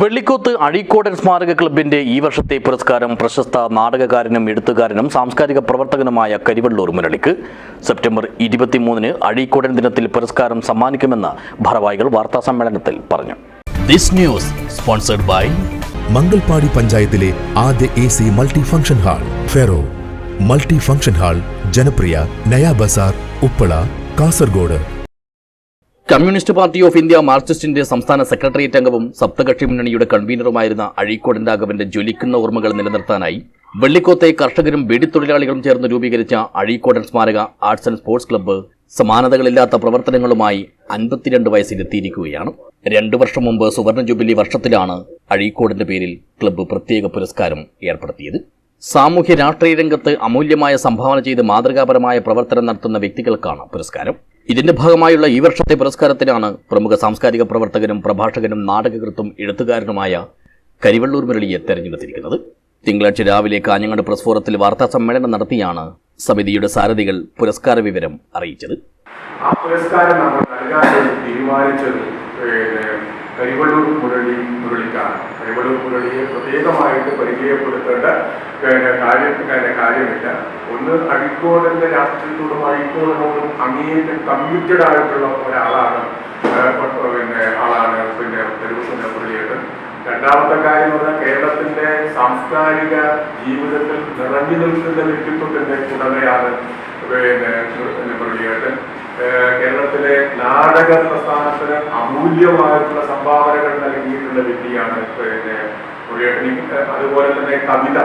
വെള്ളിക്കോത്ത് അഴീക്കോടൻ സ്മാരക ക്ലബിന്റെ ഈ വർഷത്തെ പുരസ്കാരം പ്രശസ്ത നാടകകാരനും എഴുത്തുകാരനും സാംസ്കാരിക പ്രവർത്തകനുമായ കരിവള്ളൂർ മുരളിക്ക്. സെപ്റ്റംബർ ഇരുപത്തിമൂന്നിന് അഴീക്കോടൻ ദിനത്തിൽ പുരസ്കാരം സമ്മാനിക്കുമെന്ന് ഭാരവാഹികൾ വാർത്താ സമ്മേളനത്തിൽ പറഞ്ഞു. This news sponsored by Mangalpady പഞ്ചായത്തിലെ ആദ്യ A C multi function hall Fero. Multi function hall ജനപ്രിയ Naya Bazar Uppala Kasaragod. Communist party of India മാർക്സിസ്റ്റിന്റെ സംസ്ഥാന സെക്രട്ടേറിയറ്റ് അംഗവും സപ്തകക്ഷി മുന്നണിയുടെ കൺവീനറുമായിരുന്ന അഴീക്കോടൻ രാഘവന്റെ ജ്വലിക്കുന്ന ഓർമ്മകൾ നിലനിർത്താനായി വെള്ളിക്കോത്തെ കർഷകരും വെടിത്തൊഴിലാളികളും ചേർന്ന് രൂപീകരിച്ച അഴീക്കോടൻ സ്മാരക ആർട്സ് ആൻഡ് സ്പോർട്സ് ക്ലബ്ബ് സമാനതകളില്ലാത്ത പ്രവർത്തനങ്ങളുമായി അൻപത്തിരണ്ട് വയസ്സിലെത്തിയിരിക്കുകയാണ്. രണ്ടു വർഷം മുമ്പ് സുവർണ ജൂബിലി വർഷത്തിലാണ് അഴീക്കോടിന്റെ പേരിൽ ക്ലബ്ബ് പ്രത്യേക പുരസ്കാരം ഏർപ്പെടുത്തിയത്. സാമൂഹ്യ രാഷ്ട്രീയ രംഗത്ത് അമൂല്യമായ സംഭാവന ചെയ്ത് മാതൃകാപരമായ പ്രവർത്തനം നടത്തുന്ന വ്യക്തികൾക്കാണ് പുരസ്കാരം. ഇതിന്റെ ഭാഗമായുള്ള ഈ വർഷത്തെ പുരസ്കാരത്തിനാണ് പ്രമുഖ സാംസ്കാരിക പ്രവർത്തകനും പ്രഭാഷകനും നാടകകൃത്തും എഴുത്തുകാരനുമായ കരിവള്ളൂർ മുരളിയെ തെരഞ്ഞെടുത്തിരിക്കുന്നത്. തിങ്കളാഴ്ച രാവിലെ കാഞ്ഞങ്ങാട് പ്രസ് ഫോറത്തിൽ വാർത്താ സമ്മേളനം നടത്തിയാണ് സമിതിയുടെ സാരഥികൾ പുരസ്കാര വിവരം അറിയിച്ചത്. ആ പുരസ്കാരം നമ്മൾ നൽകാൻ തീരുമാനിച്ചത് പിന്നെ കരിവള്ളൂർ മുരളി മുരളിക്കാണ്. കരിവള്ളൂർ മുരളിയെ പ്രത്യേകമായിട്ട് പരിചയപ്പെടുത്തേണ്ട പിന്നെ കാര്യം കാര്യമില്ല. ഒന്ന് അഴിക്കോടിന്റെ രാഷ്ട്രീയത്തോടും അഴിക്കോടിനോടും അങ്ങേയറ്റം കമ്മിറ്റഡ് ആയിട്ടുള്ള ഒരാളാണ് പിന്നെ ആളാണ് പിന്നെ തെരുവുസന്ന മുരളിയേട്ടൻ. രണ്ടാമത്തെ കാര്യം പറഞ്ഞാൽ കേരളത്തിന്റെ സാംസ്കാരിക ജീവിതത്തിൽ നിറഞ്ഞു നിൽക്കുന്ന വ്യക്തിത്വത്തിന്റെ ഉടമയാണ് പിന്നെ മുരളിയേട്ടൻ. കേരളത്തിലെ നാടക പ്രസ്ഥാനത്തിന് അമൂല്യമായിട്ടുള്ള സംഭാവനകൾ നൽകിയിട്ടുള്ള വ്യക്തിയാണ് പിന്നെ മുരളിയേട്ടൻ അതുപോലെ തന്നെ കവിത.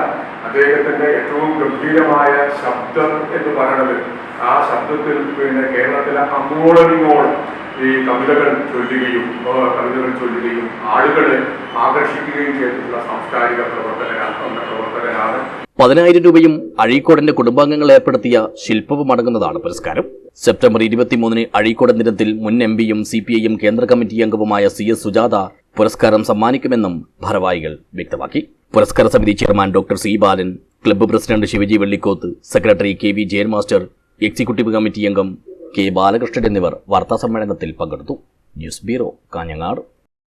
അദ്ദേഹത്തിന്റെ ഏറ്റവും ഗംഭീരമായ ശബ്ദം എന്ന് പറയുന്നത് ആ ശബ്ദത്തിൽ പിന്നെ കേരളത്തിലെ അങ്ങോളമിങ്ങോളം ഈ കവിതകൾ ചൊല്ലുകയും കവിതകൾ ചൊല്ലുകയും ആളുകളെ ആകർഷിക്കുകയും ചെയ്തിട്ടുള്ള സാംസ്കാരിക പ്രവർത്തകനാണ് പ്രവർത്തകനാണ് പതിനായിരം രൂപയും അഴീക്കോടന്റെ കുടുംബാംഗങ്ങൾ ഏർപ്പെടുത്തിയ ശില്പവും അടങ്ങുന്നതാണ് പുരസ്കാരം. സെപ്റ്റംബർ ഇരുപത്തിമൂന്നിന് അഴീക്കോടൻ ദിനത്തിൽ മുൻ എം പിയും സി പി ഐ എം കേന്ദ്ര കമ്മിറ്റി അംഗവുമായ സി എസ് സുജാത പുരസ്കാരം സമ്മാനിക്കുമെന്നും ഭാരവാഹികൾ വ്യക്തമാക്കി. പുരസ്കാര സമിതി chairman doctor C. Balan club president Shivaji Vellikoth secretary K V Jayan master executive committee അംഗം കെ ബാലകൃഷ്ണൻ എന്നിവർ വാർത്താ സമ്മേളനത്തിൽ പങ്കെടുത്തു. News bureau Kanhangad.